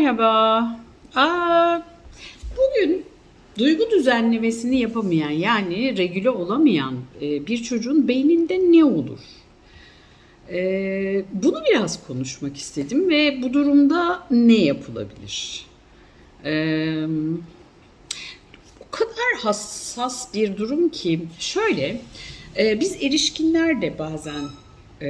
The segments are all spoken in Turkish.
Merhaba. Aa, bugün duygu düzenlemesini yapamayan yani regüle olamayan e, bir çocuğun beyninde ne olur? E, bunu biraz konuşmak istedim ve bu durumda ne yapılabilir? E, o kadar hassas bir durum ki şöyle e, biz erişkinler de bazen e,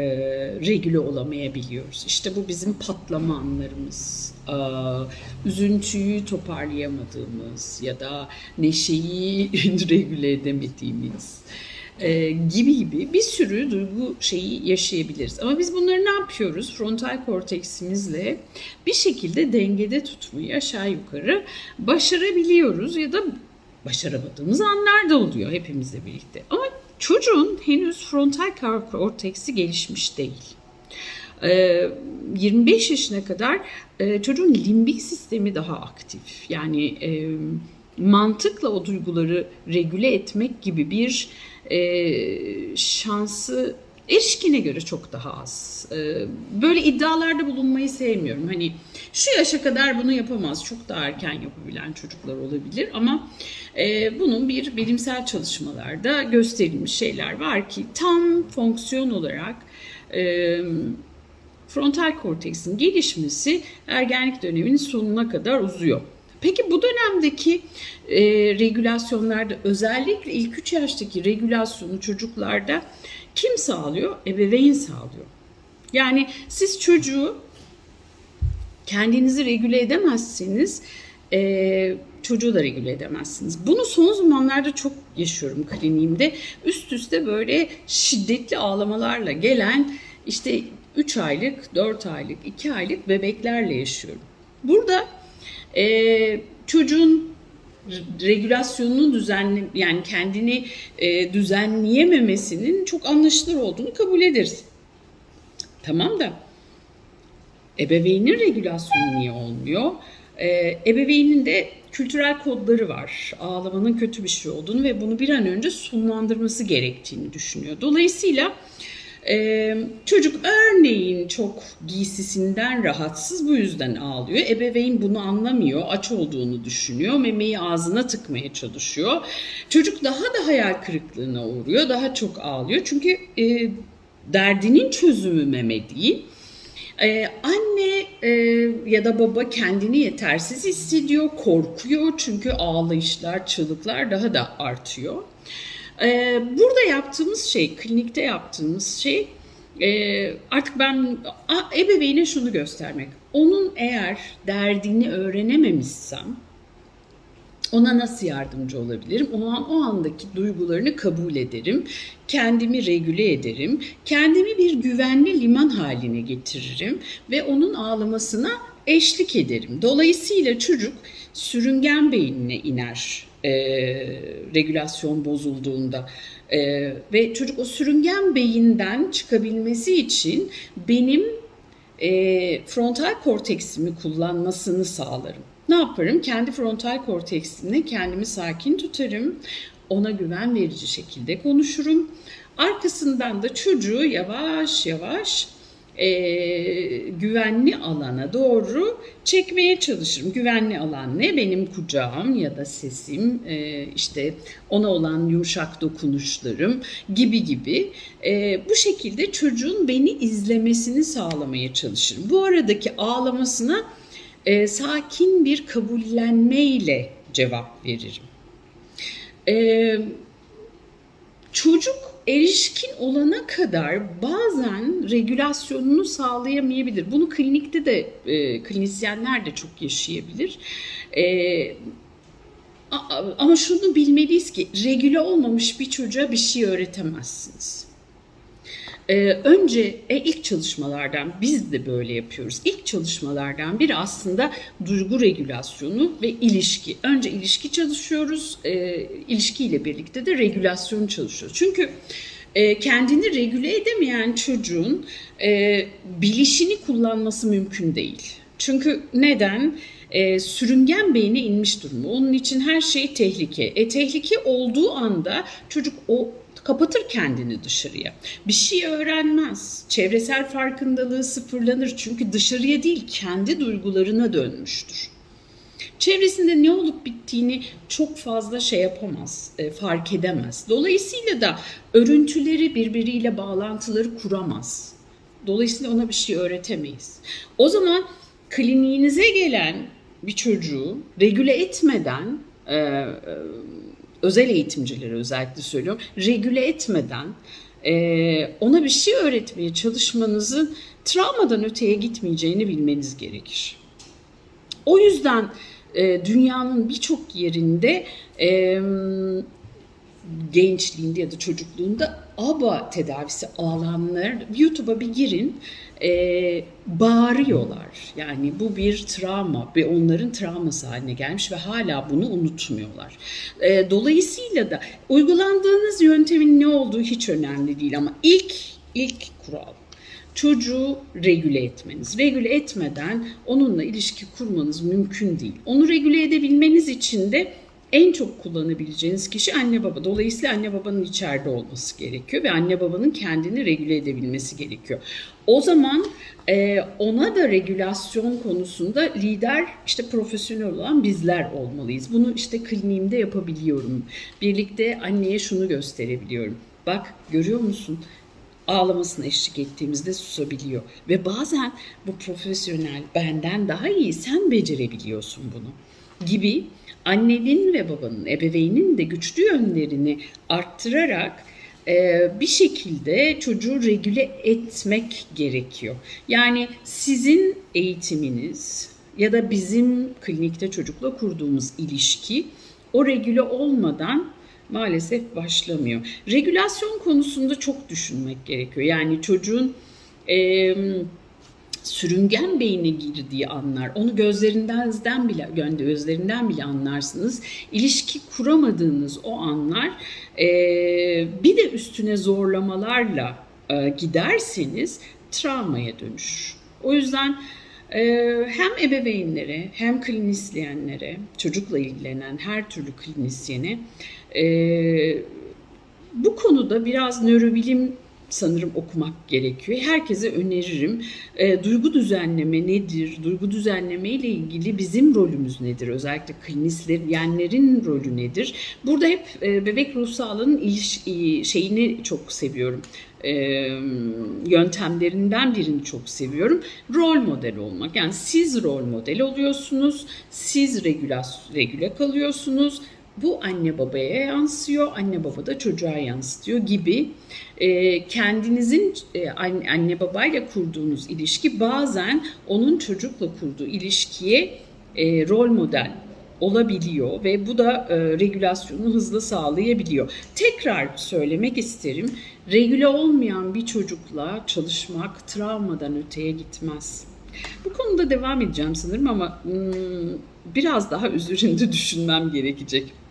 regüle olamayabiliyoruz. İşte bu bizim patlama anlarımız, aa, üzüntüyü toparlayamadığımız ya da neşeyi regüle edemediğimiz e, gibi gibi bir sürü duygu şeyi yaşayabiliriz. Ama biz bunları ne yapıyoruz? Frontal korteksimizle bir şekilde dengede tutmayı aşağı yukarı başarabiliyoruz ya da başaramadığımız anlar da oluyor hepimizle birlikte. Ama çocuğun henüz frontal korteksi gelişmiş değil. Ee, 25 yaşına kadar e, çocuğun limbik sistemi daha aktif. Yani e, mantıkla o duyguları regüle etmek gibi bir e, şansı erişkine göre çok daha az. Ee, böyle iddialarda bulunmayı sevmiyorum. Hani şu yaşa kadar bunu yapamaz. Çok daha erken yapabilen çocuklar olabilir ama e, bunun bir bilimsel çalışmalarda gösterilmiş şeyler var ki tam fonksiyon olarak e, frontal korteksin gelişmesi ergenlik döneminin sonuna kadar uzuyor. Peki bu dönemdeki e, regülasyonlarda özellikle ilk 3 yaştaki regülasyonu çocuklarda kim sağlıyor? Ebeveyn sağlıyor. Yani siz çocuğu kendinizi regüle edemezseniz e, çocuğu da regüle edemezsiniz. Bunu son zamanlarda çok yaşıyorum kliniğimde. Üst üste böyle şiddetli ağlamalarla gelen işte 3 aylık, 4 aylık, 2 aylık bebeklerle yaşıyorum. Burada e, çocuğun regülasyonunu düzenli yani kendini e, düzenleyememesinin çok anlaşılır olduğunu kabul ederiz. Tamam da ebeveynin regülasyonu niye olmuyor? Ee, ebeveynin de kültürel kodları var. Ağlamanın kötü bir şey olduğunu ve bunu bir an önce sonlandırması gerektiğini düşünüyor. Dolayısıyla e, çocuk örneğin çok giysisinden rahatsız bu yüzden ağlıyor. Ebeveyn bunu anlamıyor, aç olduğunu düşünüyor, memeyi ağzına tıkmaya çalışıyor. Çocuk daha da hayal kırıklığına uğruyor, daha çok ağlıyor. Çünkü e, derdinin çözümü meme değil. Ee, anne e, ya da baba kendini yetersiz hissediyor, korkuyor çünkü ağlayışlar, çığlıklar daha da artıyor. Ee, burada yaptığımız şey, klinikte yaptığımız şey e, artık ben a, ebeveyne şunu göstermek. Onun eğer derdini öğrenememişsem ona nasıl yardımcı olabilirim? O an o andaki duygularını kabul ederim. Kendimi regüle ederim. Kendimi bir güvenli liman haline getiririm ve onun ağlamasına eşlik ederim. Dolayısıyla çocuk sürüngen beynine iner e, regülasyon bozulduğunda. E, ve çocuk o sürüngen beyinden çıkabilmesi için benim e, frontal korteksimi kullanmasını sağlarım. Ne yaparım? Kendi frontal korteksimle kendimi sakin tutarım. Ona güven verici şekilde konuşurum. Arkasından da çocuğu yavaş yavaş e, güvenli alana doğru çekmeye çalışırım. Güvenli alan ne? Benim kucağım ya da sesim, e, işte ona olan yumuşak dokunuşlarım gibi gibi. E, bu şekilde çocuğun beni izlemesini sağlamaya çalışırım. Bu aradaki ağlamasına e, sakin bir kabullenmeyle cevap veririm. E, çocuk erişkin olana kadar bazen regülasyonunu sağlayamayabilir. Bunu klinikte de e, klinisyenler de çok yaşayabilir. E, ama şunu bilmeliyiz ki regüle olmamış bir çocuğa bir şey öğretemezsiniz. Ee, önce e, ilk çalışmalardan biz de böyle yapıyoruz. İlk çalışmalardan biri aslında duygu regülasyonu ve ilişki. Önce ilişki çalışıyoruz, e, ilişkiyle birlikte de regülasyon çalışıyoruz. Çünkü e, kendini regüle edemeyen çocuğun e, bilişini kullanması mümkün değil. Çünkü neden? e, sürüngen beyne inmiş durumu. Onun için her şey tehlike. E, tehlike olduğu anda çocuk o kapatır kendini dışarıya. Bir şey öğrenmez. Çevresel farkındalığı sıfırlanır çünkü dışarıya değil kendi duygularına dönmüştür. Çevresinde ne olup bittiğini çok fazla şey yapamaz, e, fark edemez. Dolayısıyla da örüntüleri birbiriyle bağlantıları kuramaz. Dolayısıyla ona bir şey öğretemeyiz. O zaman kliniğinize gelen bir çocuğu regüle etmeden e, e, özel eğitimcileri özellikle söylüyorum. Regüle etmeden e, ona bir şey öğretmeye çalışmanızın travmadan öteye gitmeyeceğini bilmeniz gerekir. O yüzden e, dünyanın birçok yerinde e, gençliğinde ya da çocukluğunda ABA tedavisi alanlar YouTube'a bir girin e, bağırıyorlar. Yani bu bir travma ve onların travması haline gelmiş ve hala bunu unutmuyorlar. E, dolayısıyla da uygulandığınız yöntemin ne olduğu hiç önemli değil ama ilk ilk kural çocuğu regüle etmeniz. Regüle etmeden onunla ilişki kurmanız mümkün değil. Onu regüle edebilmeniz için de en çok kullanabileceğiniz kişi anne baba. Dolayısıyla anne babanın içeride olması gerekiyor ve anne babanın kendini regüle edebilmesi gerekiyor. O zaman e, ona da regülasyon konusunda lider işte profesyonel olan bizler olmalıyız. Bunu işte kliniğimde yapabiliyorum. Birlikte anneye şunu gösterebiliyorum. Bak görüyor musun? ağlamasına eşlik ettiğimizde susabiliyor. Ve bazen bu profesyonel benden daha iyi sen becerebiliyorsun bunu gibi annenin ve babanın, ebeveynin de güçlü yönlerini arttırarak e, bir şekilde çocuğu regüle etmek gerekiyor. Yani sizin eğitiminiz ya da bizim klinikte çocukla kurduğumuz ilişki o regüle olmadan maalesef başlamıyor. Regülasyon konusunda çok düşünmek gerekiyor. Yani çocuğun e, sürüngen beyne girdiği anlar, onu gözlerinden bile gözlerinden bile anlarsınız. İlişki kuramadığınız o anlar e, bir de üstüne zorlamalarla e, giderseniz travmaya dönüşür. O yüzden e, hem ebeveynlere hem klinisyenlere, çocukla ilgilenen her türlü klinisyene e, bu konuda biraz nörobilim sanırım okumak gerekiyor. Herkese öneririm. E, duygu düzenleme nedir? Duygu düzenleme ile ilgili bizim rolümüz nedir? Özellikle klinisyenlerin rolü nedir? Burada hep e, bebek ruh sağlığının iliş, e, şeyini çok seviyorum. E, yöntemlerinden birini çok seviyorum. Rol model olmak. Yani siz rol model oluyorsunuz. Siz regülas, regüle kalıyorsunuz bu anne babaya yansıyor, anne baba da çocuğa yansıtıyor gibi e, kendinizin e, anne, anne babayla kurduğunuz ilişki bazen onun çocukla kurduğu ilişkiye e, rol model olabiliyor ve bu da e, regülasyonu hızlı sağlayabiliyor. Tekrar söylemek isterim, regüle olmayan bir çocukla çalışmak travmadan öteye gitmez. Bu konuda devam edeceğim sanırım ama hmm, biraz daha üzerinde düşünmem gerekecek.